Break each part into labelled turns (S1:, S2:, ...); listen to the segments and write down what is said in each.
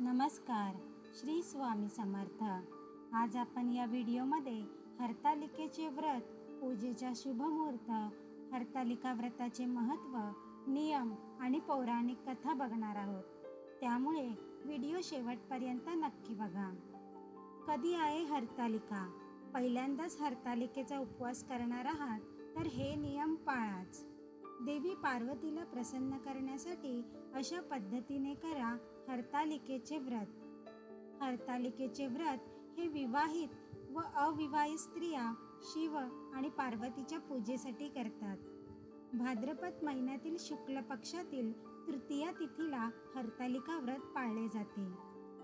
S1: नमस्कार श्री स्वामी समर्थ. आज आपण या व्हिडिओमध्ये हरतालिकेचे व्रत पूजेच्या शुभ मुहूर्त हरतालिका व्रताचे महत्त्व नियम आणि पौराणिक कथा बघणार आहोत. त्यामुळे व्हिडिओ शेवटपर्यंत नक्की बघा. कधी आहे हरतालिका? पहिल्यांदाच हरतालिकेचा उपवास करणार आहात तर हे नियम पाळाच. देवी पार्वतीला प्रसन्न करण्यासाठी अशा पद्धतीने करा हरतालिकेचे व्रत. हरतालिकेचे व्रत हे विवाहित व अविवाहित स्त्रिया शिव आणि पार्वतीच्या पूजेसाठी करतात. भाद्रपद महिन्यातील शुक्ल पक्षातील तृतीया तिथीला हरतालिका व्रत पाळले जाते.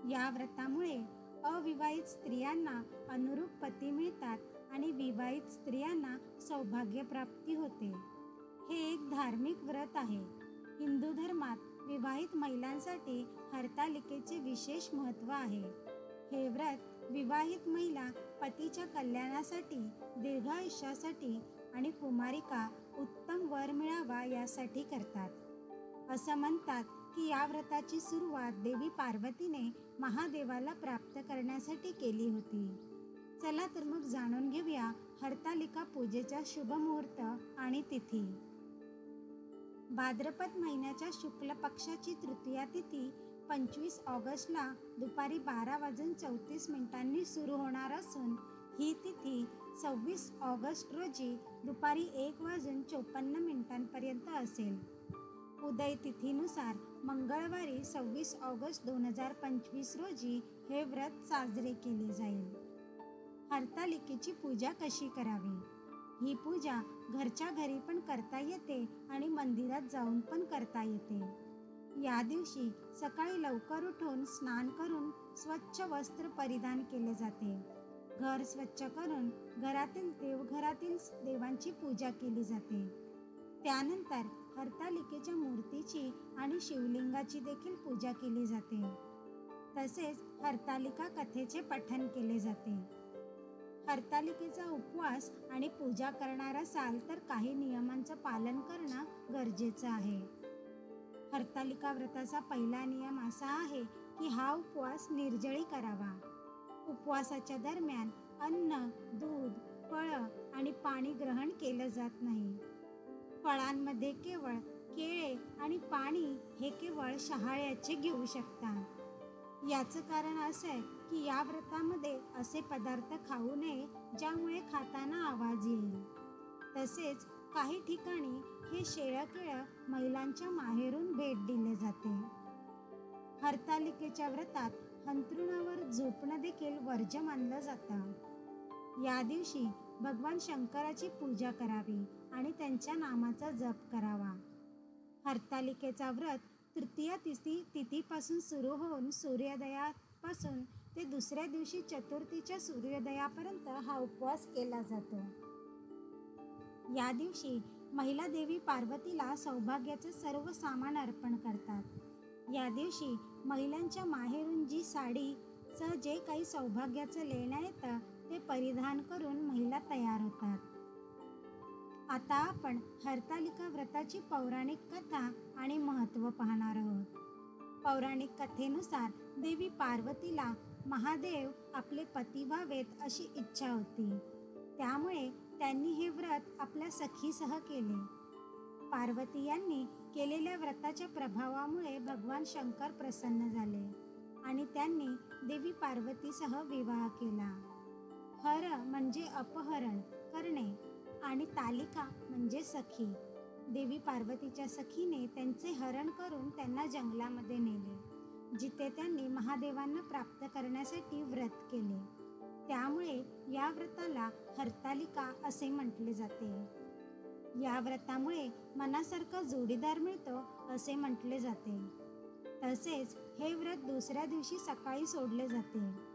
S1: या व्रतामुळे अविवाहित स्त्रियांना अनुरूप पती मिळतात आणि विवाहित स्त्रियांना सौभाग्य प्राप्ती होते. धार्मिक व्रत आहे. हिंदू धर्मात विवाहित महिलांसाठी हरतालिकेचे विशेष महत्त्व आहे. हे व्रत विवाहित महिला पतीच्या कल्याणासाठी दीर्घायुष्यासाठी आणि कुमारिका उत्तम वर मिळावा यासाठी करतात. असं म्हणतात की या व्रताची सुरुवात देवी पार्वतीने महादेवाला प्राप्त करण्यासाठी केली होती. चला तर मग जाणून घेऊया हरतालिका पूजेचा शुभ मुहूर्त आणि तिथी. भाद्रपद महिन्याच्या शुक्ल पक्षाची तृतीया तिथी पंचवीस ऑगस्टला दुपारी बारा वाजून चौतीस मिनिटांनी सुरू होणार असून ही तिथी सव्वीस ऑगस्ट रोजी दुपारी एक वाजून चोपन्न मिनिटांपर्यंत असेल. उदय तिथीनुसार मंगळवारी सव्वीस ऑगस्ट दोन हजार पंचवीस रोजी हे व्रत साजरे केले जाईल. हरतालिकेची पूजा कशी करावी? ही पूजा घरच्या घरी पण करता येते आणि मंदिरात जाऊन पण करता येते. या दिवशी सकाळी लवकर उठून स्नान करून स्वच्छ वस्त्र परिधान केले जाते. घर स्वच्छ करून घरातील देवघरातील देवांची पूजा केली जाते. त्यानंतर हरतालिकेच्या मूर्तीची आणि शिवलिंगाची देखील पूजा केली जाते. तसेच हरतालिका कथेचे पठण केले जाते. कर्तालिकेचा उपवास आणि पूजा करणार असाल तर काही नियमांचं पालन करणं गरजेचं आहे. हरतालिका व्रताचा पहिला नियम असा आहे की हा उपवास निर्जळी करावा. उपवासाच्या दरम्यान अन्न दूध फळं आणि पाणी ग्रहण केलं जात नाही. फळांमध्ये केवळ केळे आणि पाणी हे केवळ शहाळ्याचे घेऊ शकता. याचं कारण असं आहे की या व्रतामध्ये असे पदार्थ खाऊ नये ज्यामुळे खाताना आवाज येईल. तसेच काही ठिकाणी हे शेळं महिलांच्या माहेरून भेट दिले जाते. हरतालिकेच्या व्रतात हंतरुणावर झोपणं देखील वर्ज्य मानलं जातं. या दिवशी भगवान शंकराची पूजा करावी आणि त्यांच्या नामाचा जप करावा. हरतालिकेचा व्रत तृतीय तिथी तिथीपासून सुरू होऊन सूर्योदयापासून ते दुसऱ्या दिवशी चतुर्थीच्या सूर्योदयापर्यंत हा उपवास केला जातो. या दिवशी महिला देवी पार्वतीला सौभाग्याचे सर्व सामान अर्पण करतात. या दिवशी महिलांच्या माहेरून जी साडी सह जे काही सौभाग्याचं लेणं येतं ते परिधान करून महिला तयार होतात. आता आपण हरतालिका व्रताची पौराणिक कथा आणि महत्त्व पाहणार आहोत. पौराणिक कथेनुसार देवी पार्वतीला महादेव आपले पती व्हावेत अशी इच्छा होती. त्यामुळे त्यांनी हे व्रत आपल्या सखीसह केले. पार्वती यांनी केलेल्या व्रताच्या प्रभावामुळे भगवान शंकर प्रसन्न झाले आणि त्यांनी देवी पार्वतीसह विवाह केला. हर म्हणजे अपहरण करणे आणि तालिका म्हणजे सखी. देवी पार्वतीच्या सखीने त्यांचे हरण करून त्यांना जंगलामध्ये नेले जिथे त्यांनी महादेवांना प्राप्त करण्यासाठी व्रत केले. त्यामुळे या व्रताला हरतालिका असे म्हटले जाते. या व्रतामुळे मनासारखा जोडीदार मिळतो असे म्हटले जाते. तसेच हे व्रत दुसऱ्या दिवशी सकाळी सोडले जाते.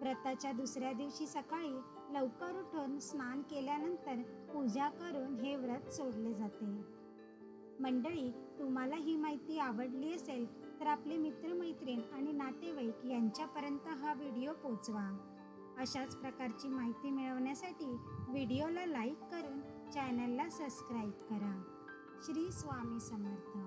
S1: व्रताच्या दुसऱ्या दिवशी सकाळी लवकर उठून स्नान केल्यानंतर पूजा करून हे व्रत सोडले जाते. मंडळी तुम्हाला ही माहिती आवडली असेल तर आपले मित्रमैत्रीण आणि नातेवाईक यांच्यापर्यंत हा व्हिडिओ पोचवा. अशाच प्रकारची माहिती मिळवण्यासाठी व्हिडिओला लाईक करून चॅनलला सबस्क्राईब करा. श्री स्वामी समर्थ.